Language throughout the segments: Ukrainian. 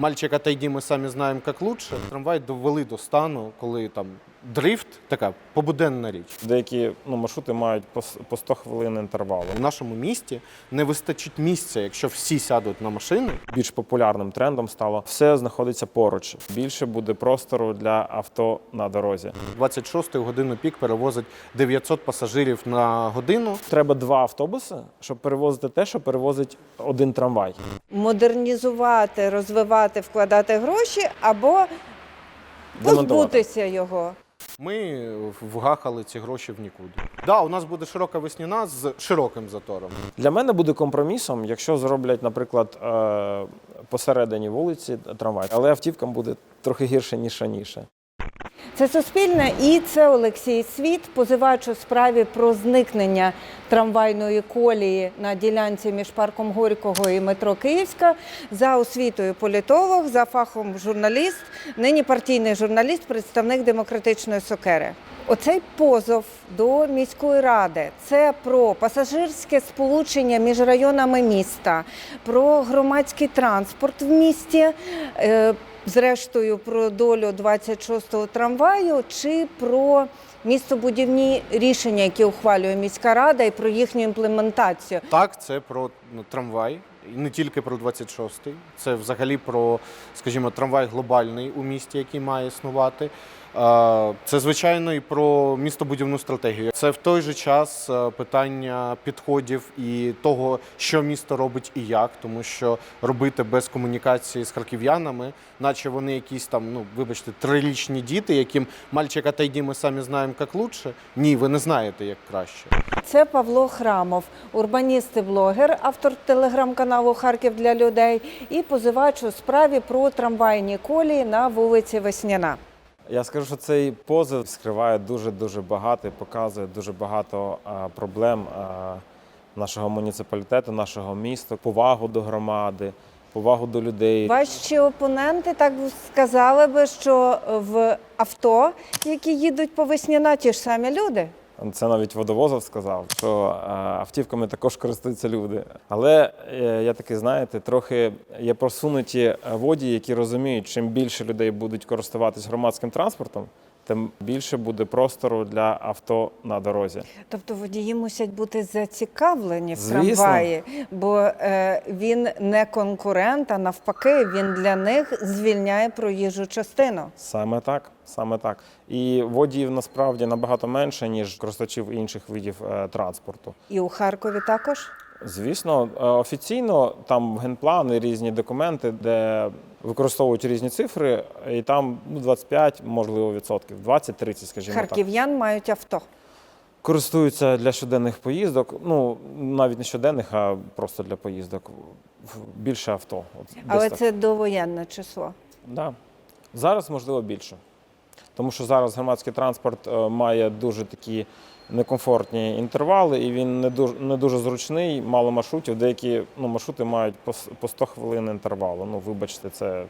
Мальчик, отойди, ми самі знаємо, як лучше. Трамвай довели до стану, коли там дрифт, така побуденна річ. Деякі ну, маршрути мають по, по 100 хвилин інтервалу. В нашому місті не вистачить місця, якщо всі сядуть на машини. Більш популярним трендом стало все знаходиться поруч. Більше буде простору для авто на дорозі. 26 годину пік перевозить 900 пасажирів на годину. Треба два автобуси, щоб перевозити те, що перевозить один трамвай. Модернізувати, розвивати, вкладати гроші або позбутися його. Ми вгахали ці гроші в нікуди. Да, у нас буде широка весняна з широким затором. Для мене буде компромісом, якщо зроблять, наприклад, е, посередині вулиці трамвай, але автівкам буде трохи гірше ніж раніше. Це Суспільне і це Олексій Світ, позивач у справі про зникнення трамвайної колії на ділянці між парком Горького і метро Київська. За освітою політолог, за фахом журналіст, нині партійний журналіст, представник демократичної сокери. Оцей позов до міської ради це про пасажирське сполучення між районами міста, про громадський транспорт в місті. Зрештою, про долю 26-го трамваю чи про містобудівні рішення, які ухвалює міська рада, і про їхню імплементацію. Так, це про ну, трамвай, і не тільки про 26-й. Це взагалі про, скажімо, трамвай глобальний у місті, який має існувати. Це, звичайно, і про містобудівну стратегію. Це в той же час е, питання підходів і того, що місто робить і як, тому що робити без комунікації з харків'янами, наче вони якісь там, ну вибачте, трирічні діти, яким мальчик, отойди, ми самі знаємо, як лучше. Ні, ви не знаєте, як краще. Це Павло Храмов, урбаніст і блогер, автор телеграм-каналу Харків для людей і позивач у справі про трамвайні колії на вулиці Весняна. Я скажу, що цей позов скриває дуже дуже багато і показує дуже багато проблем нашого муніципалітету, нашого міста, повагу до громади, повагу до людей. Ваші опоненти так сказали би, що в авто, які їдуть по Весняна, ті ж самі люди. Це навіть водовозов сказав, що а, автівками також користуються люди. Але е, я таки, знаєте, трохи є просунуті е, водії, які розуміють, чим більше людей будуть користуватись громадським транспортом, тим більше буде простору для авто на дорозі. Тобто водії мусять бути зацікавлені в Звісно. трамваї, бо е, він не конкурент, а навпаки, він для них звільняє проїжджу частину. Саме так, саме так. І водіїв насправді набагато менше, ніж користувачів інших видів е, транспорту. І у Харкові також. Звісно, е, офіційно там генплани, різні документи, де використовують різні цифри, і там ну, 25, можливо, відсотків, 20-30, скажімо так. Харків'ян мають авто. Користуються для щоденних поїздок. Ну навіть не щоденних, а просто для поїздок. Більше авто. От, десь Але так. це довоєнне число. Да. Зараз можливо більше. Тому що зараз громадський транспорт е, має дуже такі некомфортні інтервали, і він не дуже, не дуже зручний, мало маршрутів. Деякі ну, маршрути мають по, с- 100 хвилин інтервалу. Ну, вибачте, це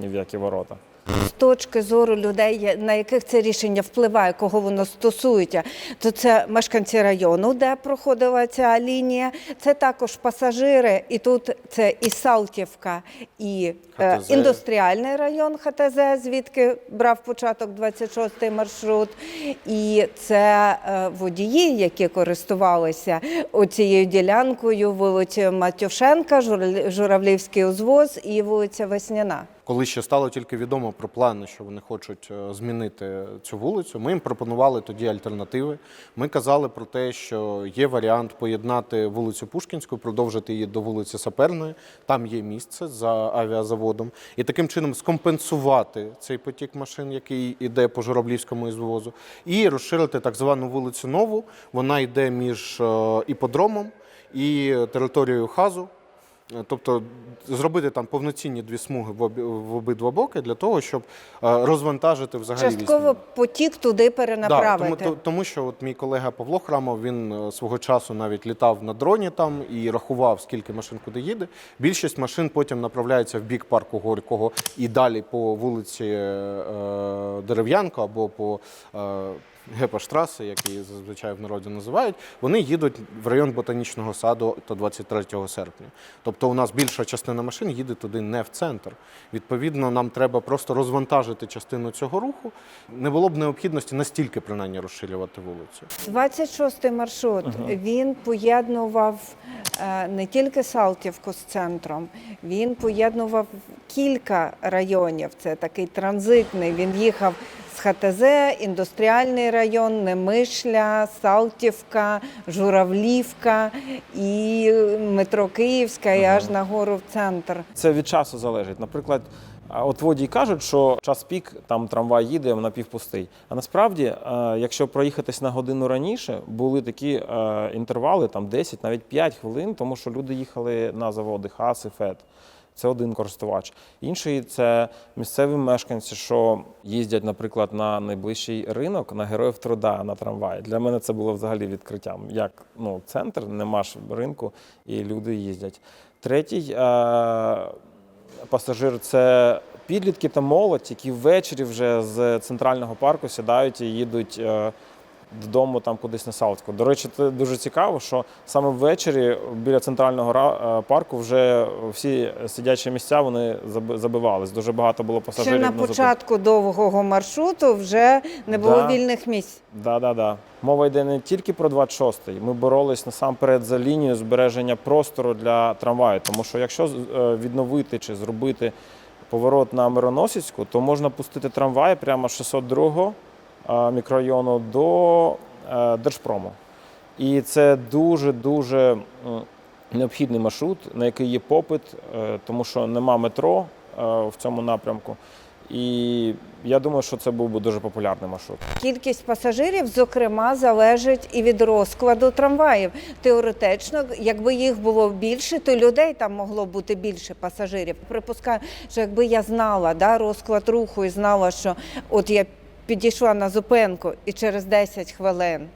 ні в які ворота. З точки зору людей, на яких це рішення впливає, кого воно стосується, то це мешканці району, де проходила ця лінія. Це також пасажири, і тут це і Салтівка, і е, ХТЗ. індустріальний район ХТЗ, звідки брав початок 26-й маршрут. І це е, водії, які користувалися оцією ділянкою, вулицею Матюшенка, Журавль- Журавлівський узвоз і вулиця Весняна. Коли ще стало тільки відомо про плани, що вони хочуть е, змінити цю вулицю, ми їм пропонували тоді альтернативи. Ми казали про те, що є варіант поєднати вулицю Пушкінську, продовжити її до вулиці Саперної. Там є місце за авіазаводом, і таким чином скомпенсувати цей потік машин, який йде по Журавлівському ізвозу, і розширити так звану вулицю Нову. Вона йде між е, іподромом і територією хазу. Е, Тобто зробити там повноцінні дві смуги в, обидва боки для того, щоб е, розвантажити взагалі Частково вісім. потік туди Да, тому, тому що от мій колега Павло Храмов він е, свого часу навіть літав на дроні там і рахував, скільки машин куди їде. Більшість машин потім направляється в бік парку Горького і далі по вулиці е, Дерев'янко або по е, Гепаштраси, як її зазвичай в народі називають, вони їдуть в район ботанічного саду до 23 серпня. Тобто у нас більша частина машин їде туди не в центр. Відповідно, нам треба просто розвантажити частину цього руху. Не було б необхідності настільки принаймні розширювати вулицю. 26-й маршрут він поєднував е, не тільки Салтівку з центром, він поєднував кілька районів. Це такий транзитний. Він їхав ХТЗ, індустріальний район, Немишля, Салтівка, Журавлівка і метро Київська, і аж нагору в центр. Це від часу залежить. Наприклад, от водії кажуть, що час пік, там трамвай їде, напівпустий. А насправді, е, якщо проїхатись на годину раніше, були такі е, інтервали, там 10, навіть 5 хвилин, тому що люди їхали на заводи ХАС і ФЕД. Це один користувач. Інший це місцеві мешканці, що їздять, наприклад, на найближчий ринок на героїв труда на трамваї. Для мене це було взагалі відкриттям. Як ну, центр, нема ж ринку, і люди їздять. Третій е- пасажир це підлітки та молодь, які ввечері вже з центрального парку сідають і їдуть е, додому там кудись на Саутську. До речі, це дуже цікаво, що саме ввечері біля центрального е, парку вже всі сидячі місця вони забивались. Дуже багато було Ще пасажирів на зупинці. початку довгого маршруту вже не було Да. вільних місць. Да, да, да. Мова йде не тільки про 26-й. Ми боролись насамперед за лінію збереження простору для трамваю. Тому що якщо е, відновити чи зробити поворот на Мироносицьку, то можна пустити трамвай прямо з 602 е, мікрорайону до е, Держпрому. І це дуже дуже необхідний маршрут, на який є попит, е, тому що нема метро е, в цьому напрямку. І я думаю, що це був би дуже популярний маршрут. Кількість пасажирів, зокрема, залежить і від розкладу трамваїв. Теоретично, якби їх було більше, то людей там могло бути більше пасажирів. Припускаю, що якби я знала да, розклад руху і знала, що от я підійшла на зупинку і через 10 хвилин.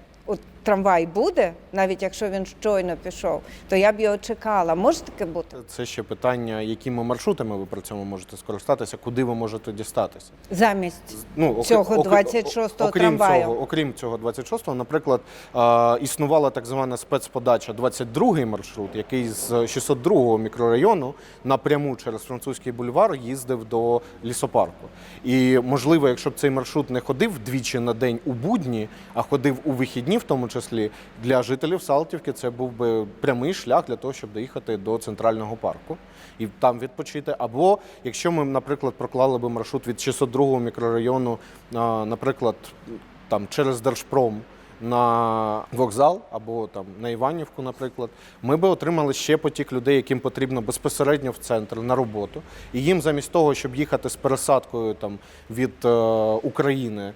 Трамвай буде, навіть якщо він щойно пішов, то я б його чекала. Може таке бути? Це ще питання, якими маршрутами ви при цьому можете скористатися, куди ви можете дістатися. Замість Ну, окр- Цього окр- 26-го окрім трамваю. Цього, окрім цього 26-го, наприклад, е, існувала так звана спецподача 22-й маршрут, який з 602-го мікрорайону напряму через французький бульвар їздив до лісопарку. І можливо, якщо б цей маршрут не ходив двічі на день у будні, а ходив у вихідні, в тому числі для жителів Салтівки, це був би прямий шлях для того, щоб доїхати до центрального парку і там відпочити. Або якщо ми, наприклад, проклали би маршрут від 602 мікрорайону, наприклад, там через Держпром. На вокзал або там на Іванівку, наприклад, ми би отримали ще потік людей, яким потрібно безпосередньо в центр на роботу. І їм замість того, щоб їхати з пересадкою там від е, України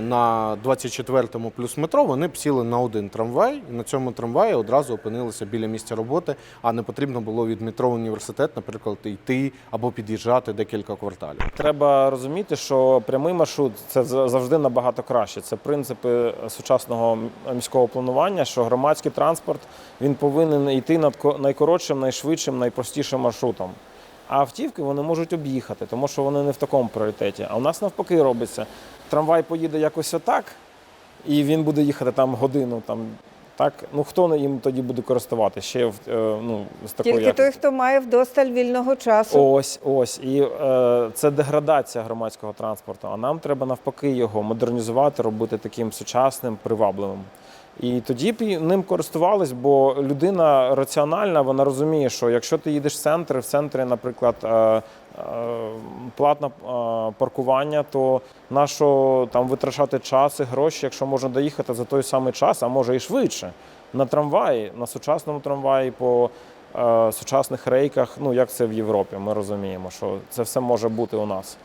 на 24-му плюс метро, вони б сіли на один трамвай, і на цьому трамваї одразу опинилися біля місця роботи, а не потрібно було від метро університет, наприклад, йти або під'їжджати декілька кварталів. Треба розуміти, що прямий маршрут це за- завжди набагато краще. Це принципи сучасного міського планування, що громадський транспорт він повинен йти над ко- найкоротшим, найшвидшим, найпростішим маршрутом. А автівки вони можуть об'їхати, тому що вони не в такому пріоритеті. А у нас навпаки робиться. Трамвай поїде якось отак, і він буде їхати там годину. Там, так? Ну хто їм тоді буде користувати? Ще в- е, ну, з такою Тільки якістю? той, хто має вдосталь вільного часу. Ось, ось. І е, це деградація громадського транспорту. А нам треба навпаки його модернізувати, робити таким сучасним, привабливим. І тоді б ним користувались, бо людина раціональна, вона розуміє, що якщо ти їдеш в центр, в центрі, наприклад, е, е, платне е, паркування, то нащо там витрачати час і гроші, якщо можна доїхати за той самий час, а може і швидше. На трамваї, на сучасному трамваї по сучасних рейках, ну як це в Європі, ми розуміємо, що це все може бути у нас.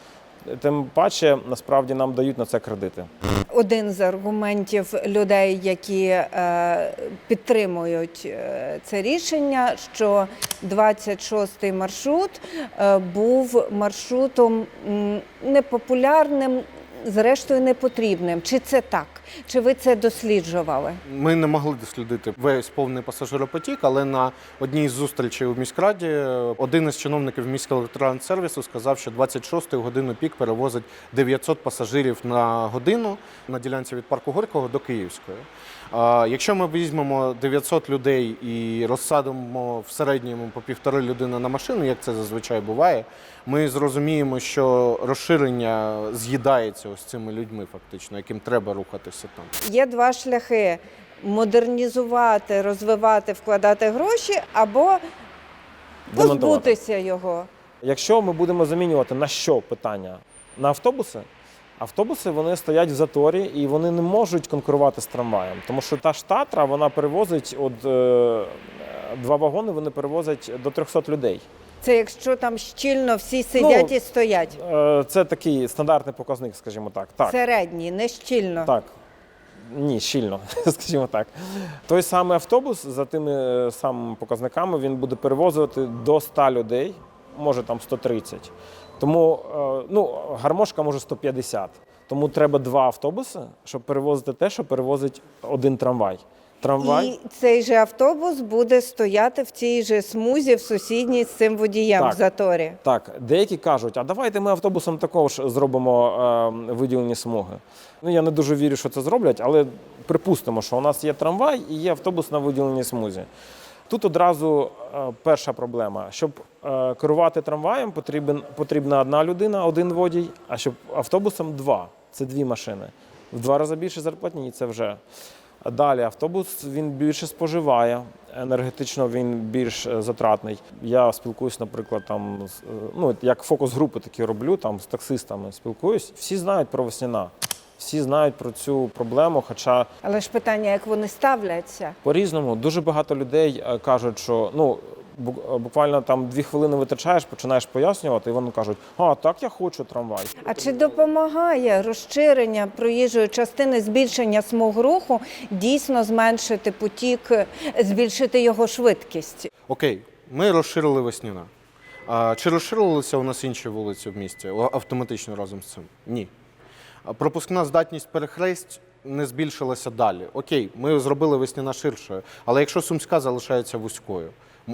Тим паче, насправді нам дають на це кредити. Один з аргументів людей, які е, підтримують е, це рішення, що 26-й маршрут е, був маршрутом непопулярним, зрештою непотрібним. Чи це так? Чи ви це досліджували? Ми не могли дослідити весь повний пасажиропотік, але на одній з зустрічей у міськраді один із чиновників міського електротранссервісу сказав, що 26-ї годину пік перевозить 900 пасажирів на годину на ділянці від парку Горького до Київської. А Якщо ми візьмемо 900 людей і розсадимо в середньому по півтори людини на машину, як це зазвичай буває, ми зрозуміємо, що розширення з'їдається ось цими людьми, фактично, яким треба рухатися там. Є два шляхи: модернізувати, розвивати, вкладати гроші або позбутися його. Якщо ми будемо замінювати на що питання? На автобуси? Автобуси вони стоять в заторі і вони не можуть конкурувати з трамваєм. Тому що та ж Татра вона перевозить от, е, два вагони, вони перевозять до 300 людей. Це якщо там щільно всі сидять Ну, і стоять. Е, це такий стандартний показник, скажімо так. Так. Середні, не щільно. Так. Ні, щільно, скажімо так. Той самий автобус за тими е, самими показниками він буде перевозити до 100 людей, може там 130. Тому е, ну, гармошка може 150. Тому треба два автобуси, щоб перевозити те, що перевозить один трамвай. Трамвай І цей же автобус буде стояти в цій же смузі в сусідній з цим водієм Так. в заторі. Так, деякі кажуть, а давайте ми автобусом також зробимо е, виділені смуги. Ну я не дуже вірю, що це зроблять, але припустимо, що у нас є трамвай і є автобус на виділеній смузі. Тут одразу е, перша проблема. Щоб е, керувати трамваєм, потрібен, потрібна одна людина, один водій, а щоб автобусом два. Це дві машини. В два рази більше зарплатні, це вже. Далі автобус він більше споживає, енергетично він більш е, затратний. Я спілкуюсь, наприклад, там ну як фокус групи такі роблю, там з таксистами спілкуюсь. Всі знають про Весняна, всі знають про цю проблему. Хоча Але ж питання, як вони ставляться. по-різному дуже багато людей е, кажуть, що ну. бу- е, Буквально там дві хвилини витрачаєш, починаєш пояснювати, і вони кажуть, а так я хочу трамвай. А чи допомагає розширення проїжджої частини, збільшення смуг руху дійсно зменшити потік, збільшити його швидкість? Окей, ми розширили Весніна. А чи розширилися у нас інші вулиці в місті автоматично разом з цим? Ні. Пропускна здатність перехресть не збільшилася далі. Окей, ми зробили Весніна ширшою, але якщо Сумська залишається вузькою,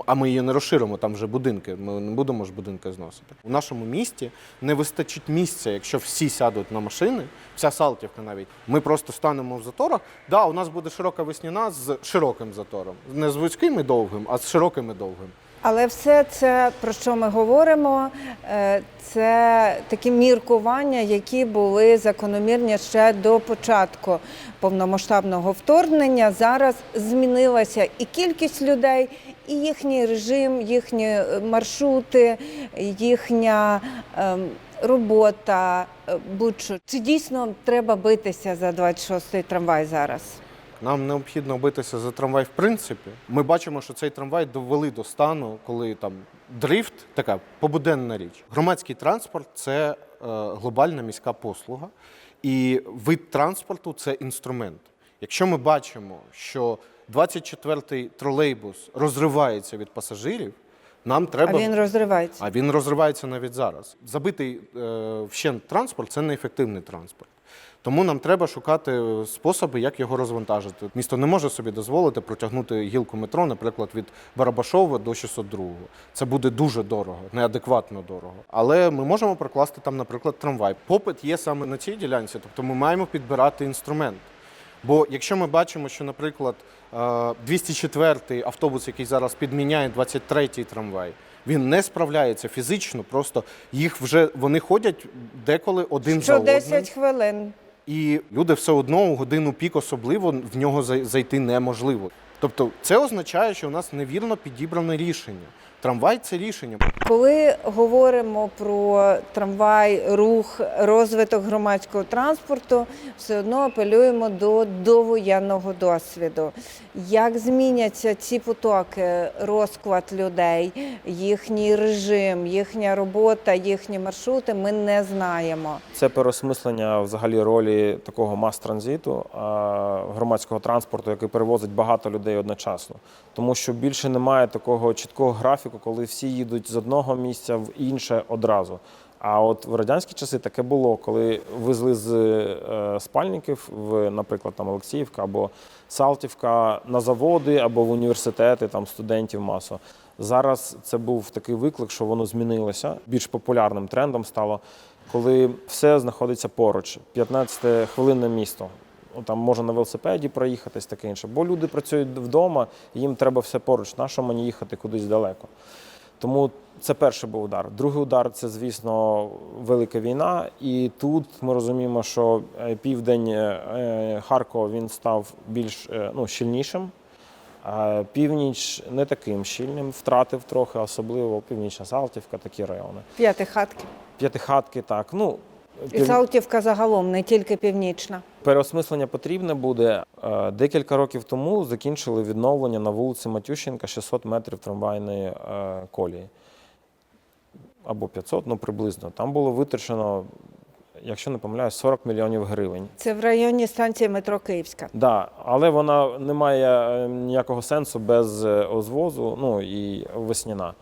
а ми її не розширимо, там вже будинки, ми не будемо ж будинки зносити. У нашому місті не вистачить місця, якщо всі сядуть на машини, вся Салтівка навіть. Ми просто станемо в заторах. Да, у нас буде широка весняна з широким затором. Не з вузьким і довгим, а з широким і довгим. Але все це, про що ми говоримо, е, це такі міркування, які були закономірні ще до початку повномасштабного вторгнення. Зараз змінилася і кількість людей, і їхній режим, їхні е, маршрути, їхня ем, робота. е, Будь-що. Чи дійсно треба битися за 26-й трамвай зараз? Нам необхідно битися за трамвай в принципі. Ми бачимо, що цей трамвай довели до стану, коли там дрифт така побуденна річ. Громадський транспорт це е, глобальна міська послуга, і вид транспорту це інструмент. Якщо ми бачимо, що 24-й тролейбус розривається від пасажирів, нам треба А він розривається. а він розривається навіть зараз. Забитий е, вщент транспорт це неефективний транспорт. Тому нам треба шукати способи, як його розвантажити. Місто не може собі дозволити протягнути гілку метро, наприклад, від Барабашова до 602. Це буде дуже дорого, неадекватно дорого. Але ми можемо прокласти там, наприклад, трамвай. Попит є саме на цій ділянці, тобто ми маємо підбирати інструмент. Бо якщо ми бачимо, що, наприклад, е, 204-й автобус, який зараз підміняє 23-й трамвай, він не справляється фізично, просто їх вже вони ходять деколи один за Що 10 хвилин. І люди все одно у годину пік особливо в нього зай- зайти неможливо. Тобто це означає, що у нас невірно підібране рішення. Трамвай це рішення. Коли говоримо про трамвай, рух, розвиток громадського транспорту, все одно апелюємо до довоєнного досвіду. Як зміняться ці потоки, розклад людей, їхній режим, їхня робота, їхні маршрути, ми не знаємо. Це переосмислення взагалі ролі такого мас-транзиту громадського транспорту, який перевозить багато людей одночасно. Тому що більше немає такого чіткого графіку, коли всі їдуть з одного місця в інше одразу. А от в радянські часи таке було, коли везли з е, спальників в, наприклад, там Олексіївка або Салтівка на заводи або в університети, там студентів масу. Зараз це був такий виклик, що воно змінилося. Більш популярним трендом стало, коли все знаходиться поруч. 15 хвилинне місто. Там можна на велосипеді проїхатись, таке інше. Бо люди працюють вдома, їм треба все поруч. Нащо мені їхати кудись далеко? Тому це перший був удар. Другий удар це, звісно, велика війна. І тут ми розуміємо, що е, південь е, Харкова він став більш е, ну, щільнішим. А північ не таким щільним, втратив трохи, особливо північна Салтівка, такі райони. П'ятихатки. П'ятихатки, так. Ну, І Салтівка загалом, не тільки північна. Переосмислення потрібне буде. Е, Декілька років тому закінчили відновлення на вулиці Матющенка 600 метрів трамвайної е, колії. Або 500, ну приблизно. Там було витрачено, якщо не помиляюсь, 40 мільйонів гривень. Це в районі станції метро Київська. Да, але вона не має е, ніякого сенсу без озвозу, ну і весняна.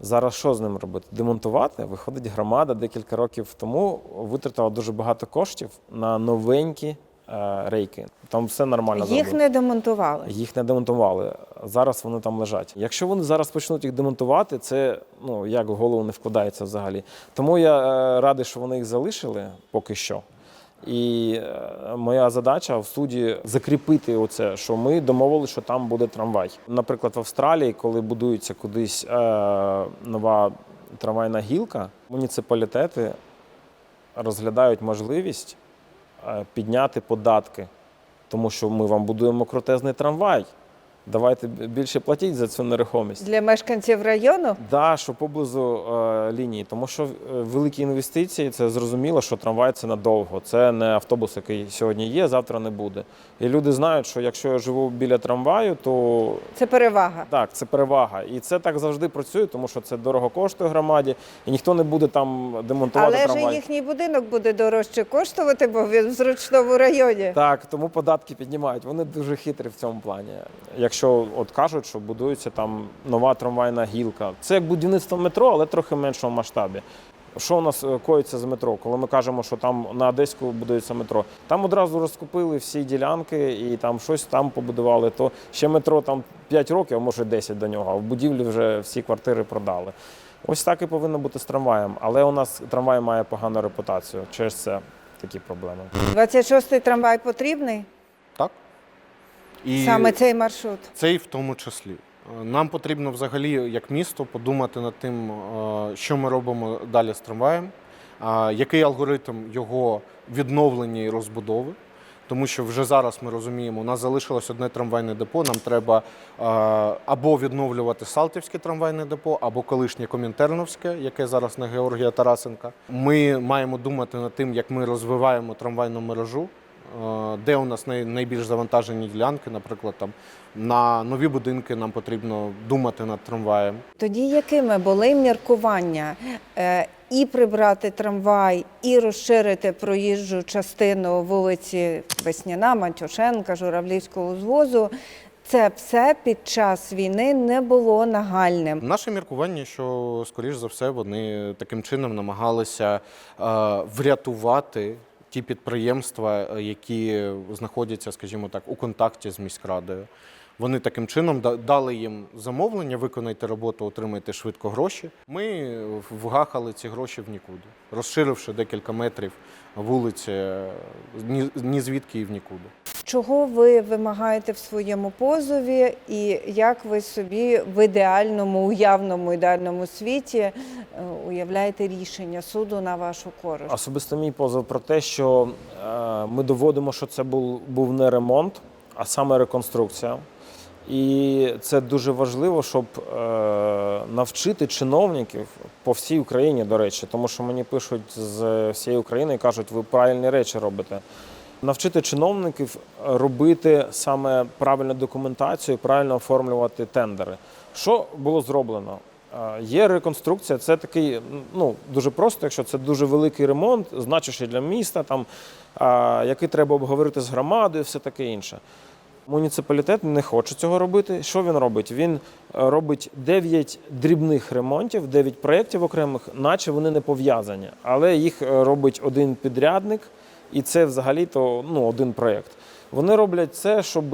Зараз що з ним робити? Демонтувати? Виходить, громада декілька років тому витратила дуже багато коштів на новенькі е, рейки. Там все нормально Їх зроблено. не демонтували. Їх не демонтували. Зараз вони там лежать. Якщо вони зараз почнуть їх демонтувати, це ну як в голову не вкладається взагалі. Тому я е, радий, що вони їх залишили поки що. І е, моя задача в суді закріпити оце, що ми домовилися, що там буде трамвай. Наприклад, в Австралії, коли будується кудись е, нова трамвайна гілка, муніципалітети розглядають можливість е, підняти податки, тому що ми вам будуємо крутезний трамвай. Давайте більше платіть за цю нерухомість. Для мешканців району Да, що поблизу е, лінії, тому що е, великі інвестиції це зрозуміло, що трамвай це надовго. Це не автобус, який сьогодні є, завтра не буде. І люди знають, що якщо я живу біля трамваю, то це перевага. так, це перевага. І це так завжди працює, тому що це дорого коштує громаді, і ніхто не буде там демонтувати Але ж їхній будинок буде дорожче коштувати, бо він в зручному районі. Так, тому податки піднімають. Вони дуже хитрі в цьому плані. Якщо от кажуть, що будується там нова трамвайна гілка, це як будівництво метро, але трохи в меншому масштабі. Що у нас е, коїться з метро? Коли ми кажемо, що там на Одеську будується метро, там одразу розкупили всі ділянки і там щось там побудували. То ще метро там 5 років, а може 10 до нього, а в будівлі вже всі квартири продали. Ось так і повинно бути з трамваєм. Але у нас трамвай має погану репутацію. Через це такі проблеми. 26-й трамвай потрібний? І Саме цей маршрут. Цей в тому числі. Е, Нам потрібно взагалі, як місто, подумати над тим, е, що ми робимо далі з трамваєм, який алгоритм його відновлення і розбудови. Тому що вже зараз ми розуміємо, у нас залишилось одне трамвайне депо. Нам треба е, або відновлювати Салтівське трамвайне депо, або колишнє Комінтерновське, яке зараз на Георгія Тарасенка. Ми маємо думати над тим, як ми розвиваємо трамвайну мережу. Е, Де у нас най- найбільш завантажені ділянки, наприклад, там на нові будинки нам потрібно думати над трамваєм. Тоді якими були міркування е, і прибрати трамвай, і розширити проїжджу частину вулиці Весняна, Матюшенка, Журавлівського узвозу? Це все під час війни не було нагальним. Наше міркування, що скоріш за все вони таким чином намагалися е, врятувати ті підприємства, е, які знаходяться, скажімо так, у контакті з міськрадою. Вони таким чином дали їм замовлення, виконайте роботу, отримайте швидко гроші. Ми вгахали ці гроші в нікуди, розширивши декілька метрів вулиці е, ні звідки і в нікуди. Чого ви вимагаєте в своєму позові, і як ви собі в ідеальному, уявному ідеальному світі е, уявляєте рішення суду на вашу користь? Особисто мій позов про те, що е, ми доводимо, що це був, був не ремонт, а саме реконструкція. І це дуже важливо, щоб е, навчити чиновників по всій Україні, до речі, тому що мені пишуть з всієї України і кажуть, ви правильні речі робите. Навчити чиновників робити саме правильну документацію, правильно оформлювати тендери. Що було зроблено? Е, Є реконструкція, це такий ну дуже просто, якщо це дуже великий ремонт, значущий для міста, там е, який треба обговорити з громадою, все таке інше. Муніципалітет не хоче цього робити. Що він робить? Він е, робить 9 дрібних ремонтів, 9 проєктів окремих, наче вони не пов'язані. Але їх робить один підрядник, і це взагалі-то ну, один проєкт. Вони роблять це, щоб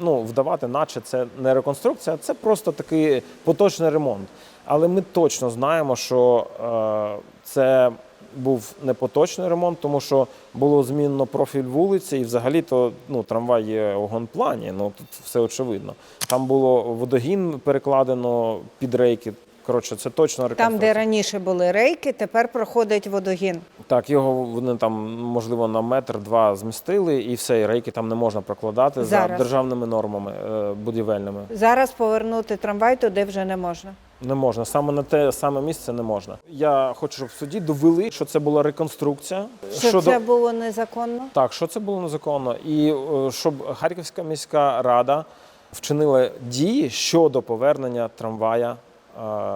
ну, вдавати, наче це не реконструкція, це просто такий поточний ремонт. Але ми точно знаємо, що е, це був не поточний ремонт, тому що було змінено профіль вулиці, і взагалі-то ну, трамвай є у гонплані, ну тут все очевидно. Там було водогін перекладено під рейки. Коротше, це точно Там, де раніше були рейки, тепер проходить водогін. Так, його вони там можливо на метр-два змістили, і все, і рейки там не можна прокладати за державними нормами е, будівельними. Зараз повернути трамвай туди вже не можна. Не можна. Саме на те саме місце не можна. Я хочу, щоб в суді довели, що це була реконструкція. Що щодо- це було незаконно? Так, що це було незаконно, і е, щоб Харківська міська рада вчинила дії щодо повернення трамвая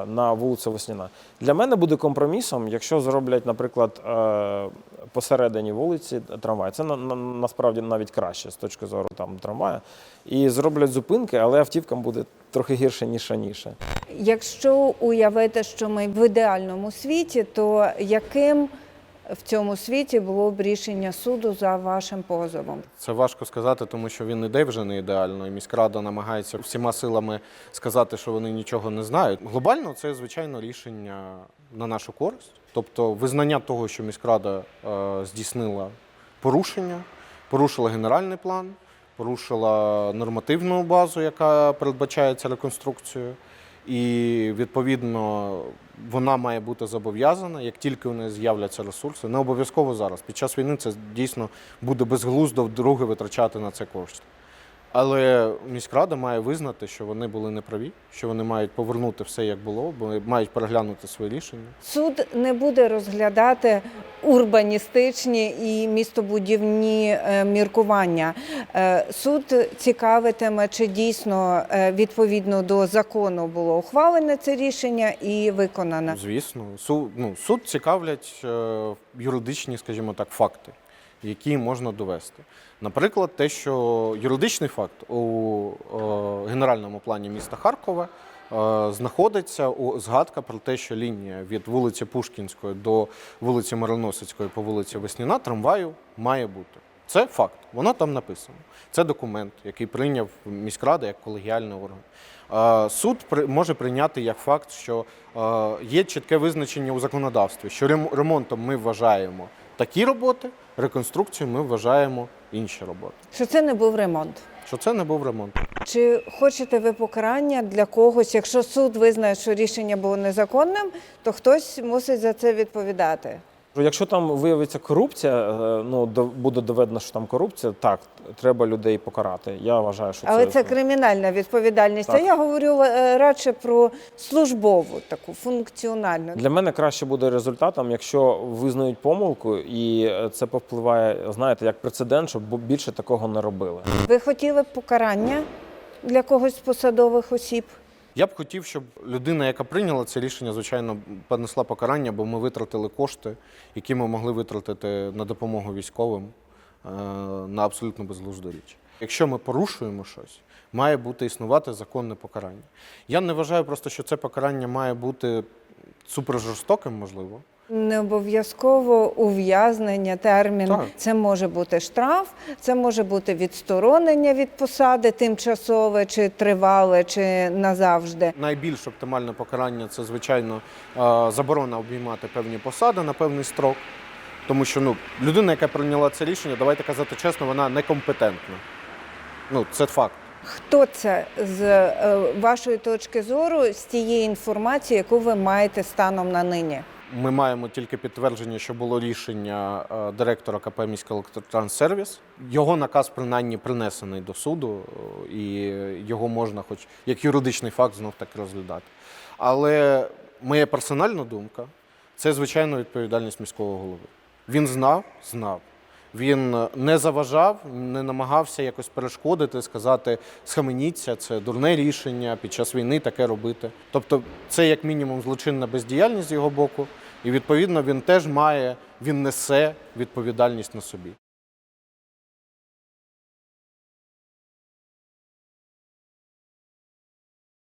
на вулицю Весняна. Для мене буде компромісом, якщо зроблять, наприклад, е, посередині вулиці трамвай. Це на, на, насправді навіть краще з точки зору там трамвая. І зроблять зупинки, але автівкам буде трохи гірше ніж раніше. Якщо уявити, що ми в ідеальному світі, то яким в цьому світі було б рішення суду за вашим позовом? Це важко сказати, тому що він іде вже не ідеально, і міськрада намагається всіма силами сказати, що вони нічого не знають. Глобально це звичайно рішення на нашу користь, тобто визнання того, що міськрада е, здійснила порушення, порушила генеральний план, порушила нормативну базу, яка передбачається реконструкцією. І відповідно вона має бути зобов'язана, як тільки у неї з'являться ресурси. Не обов'язково зараз. Під час війни це дійсно буде безглуздо вдруге витрачати на це кошти. Але міськрада має визнати, що вони були неправі, що вони мають повернути все як було, бо мають переглянути свої рішення. Суд не буде розглядати урбаністичні і містобудівні е, міркування. Е, Суд цікавитиме, чи дійсно е, відповідно до закону було ухвалене це рішення і виконане. Звісно, суд, ну, суд цікавлять юридичні, скажімо так, факти, які можна довести. Наприклад, те, що юридичний факт у е, генеральному плані міста Харкова е, знаходиться у згадка про те, що лінія від вулиці Пушкінської до вулиці Мироносицької по вулиці Весняна трамваю має бути. Це факт, воно там написано. Це документ, який прийняв міськрада як колегіальний орган. Е, Суд може прийняти як факт, що є чітке визначення у законодавстві, що ремонтом ми вважаємо такі роботи, реконструкцію ми вважаємо інші роботи. Що це не був ремонт. Що це не був ремонт. Чи хочете ви покарання для когось? Якщо суд визнає, що рішення було незаконним, то хтось мусить за це відповідати. Якщо там виявиться корупція, е, ну буде доведено, що там корупція, так треба людей покарати. Я вважаю, що Але це, це кримінальна відповідальність. А я говорю е, радше про службову, таку функціональну. Для мене краще буде результатом, якщо визнають помилку, і е, це повпливає, знаєте, як прецедент, щоб більше такого не робили. Ви хотіли б покарання для когось з посадових осіб? Я б хотів, щоб людина, яка прийняла це рішення, звичайно, понесла покарання, бо ми витратили кошти, які ми могли витратити на допомогу військовим е, на абсолютно безглузду річ. Якщо ми порушуємо щось, має бути існувати законне покарання. Я не вважаю просто, що це покарання має бути супержорстоким, можливо. Не обов'язково ув'язнення, термін. Так. Це може бути штраф, це може бути відсторонення від посади тимчасове, чи тривале, чи назавжди. Найбільш оптимальне покарання це, звичайно, е, заборона обіймати певні посади на певний строк. Тому що ну, людина, яка прийняла це рішення, давайте казати чесно, вона некомпетентна. Ну, це факт. Хто це з е, вашої точки зору з тієї інформації, яку ви маєте станом на нині? Ми маємо тільки підтвердження, що було рішення е, директора КП «Міський електротранссервіс». Його наказ принаймні принесений до суду, е, і його можна, хоч як юридичний факт, знов таки розглядати. Але моя персональна думка це звичайно відповідальність міського голови. Він знав, знав. Він не заважав, не намагався якось перешкодити, сказати схаменіться, це дурне рішення під час війни таке робити. Тобто, це як мінімум злочинна бездіяльність з його боку, і відповідно він теж має, він несе відповідальність на собі.